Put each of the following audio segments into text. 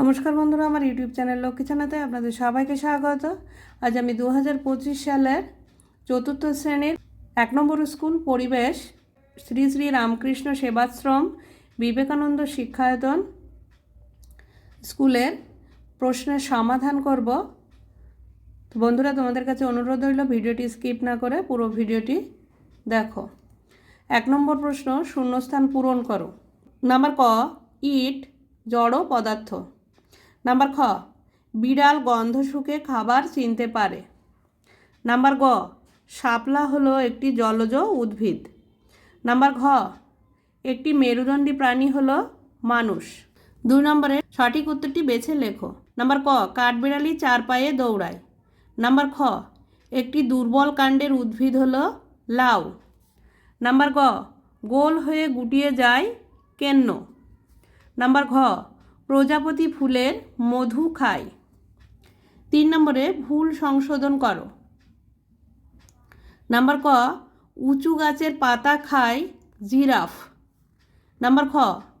নমস্কার বন্ধুরা, আমার ইউটিউব চ্যানেল লক্ষ্মী চ্যানেলে আপনাদের সবাইকে স্বাগত। আজ আমি দু হাজার পঁচিশ সালের চতুর্থ শ্রেণির এক নম্বর স্কুল পরিবেশ, শ্রী শ্রী রামকৃষ্ণ সেবাশ্রম বিবেকানন্দ শিক্ষায়তন স্কুলের প্রশ্নের সমাধান করব। বন্ধুরা, তোমাদের কাছে অনুরোধ রইল, ভিডিওটি স্কিপ না করে পুরো ভিডিওটি দেখো। এক নম্বর প্রশ্ন, শূন্যস্থান পূরণ করো। নাম্বার ক, ইট, জড় পদার্থ। নাম্বার খ, বিড়াল গন্ধ শুকে খাবার চিনতে পারে। নাম্বার গ, শাপলা হলো একটি জলজ উদ্ভিদ। নাম্বার ঘ, একটি মেরুদণ্ডী প্রাণী হলো মানুষ। দুই নম্বরে, সঠিক উত্তরটি বেছে লেখো। নাম্বার ক, কাঠবিড়ালি চার পায়ে দৌড়ায়। নাম্বার খ, একটি দুর্বল কাণ্ডের উদ্ভিদ হলো লাউ। নাম্বার গ, গোল হয়ে গুটিয়ে যায় কেন্ন। নাম্বার ঘ প্রজাপতি ফুলের মধু খায় তিন নম্বরে ভুল সংশোধন করো। নাম্বার ক, উঁচু গাছের পাতা খায় জিরাফ। নাম্বার খ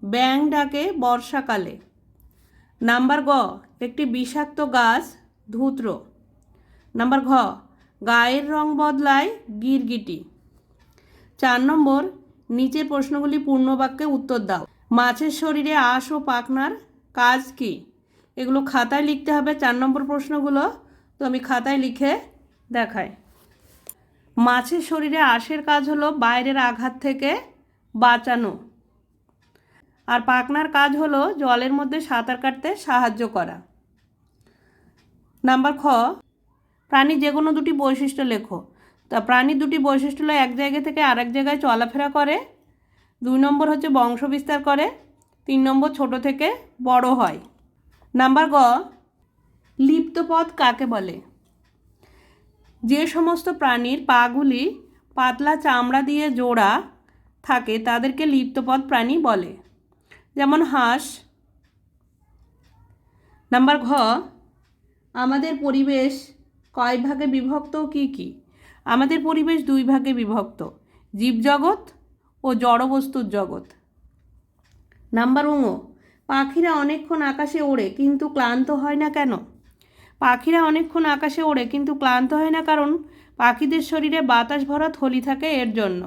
ব্যাং ডাকে বর্ষাকালে। নাম্বার গ, একটি বিষাক্ত গাছ ধূত্র। নাম্বার ঘ, গায়ের রং বদলায় গিরগিটি। চার নম্বর, নিচের প্রশ্নগুলি পূর্ণবাক্যে উত্তর দাও। মাছের শরীরে আঁশ ও পাখনার কাজ কি? এগুলো খাতায় লিখতে হবে, চার নম্বর প্রশ্নগুলো তো আমি খাতায় লিখে দেখাই। মাছের শরীরে আঁশের কাজ হলো বাইরের আঘাত থেকে বাঁচানো। আর পাখনার কাজ হলো জলের মধ্যে সাঁতার কাটতে সাহায্য করা। নাম্বার খ, প্রাণী যে কোনো দুটি বৈশিষ্ট্য লেখো। তা প্রাণী দুটি বৈশিষ্ট্য হলো এক জায়গা থেকে আরেক জায়গায় চলাফেরা করে। দুই নম্বর হচ্ছে বংশ বিস্তার করে। তিন নম্বর ছোট থেকে বড় হয়। নাম্বার গ, লিপ্ত লিপ্তপদ কাকে বলে? যে সমস্ত প্রাণীর পাগুলি পাতলা চামড়া দিয়ে জোড়া থাকে, তাদেরকে লিপ্তপদ প্রাণী বলে। যেমন হাঁস। নাম্বার ঘ, আমাদের পরিবেশ কয় ভাগে বিভক্ত কি কি? আমাদের পরিবেশ দুই ভাগে বিভক্ত, জীবজগৎ ও জড়বস্তুর জগৎ। নাম্বার উঙো পাখিরা অনেকক্ষণ আকাশে ওড়ে, কিন্তু ক্লান্ত হয় না কেন? পাখিরা অনেকক্ষণ আকাশে ওড়ে, কিন্তু ক্লান্ত হয় না কারণ পাখিদের শরীরে বাতাস ভরা থলি থাকে এর জন্য।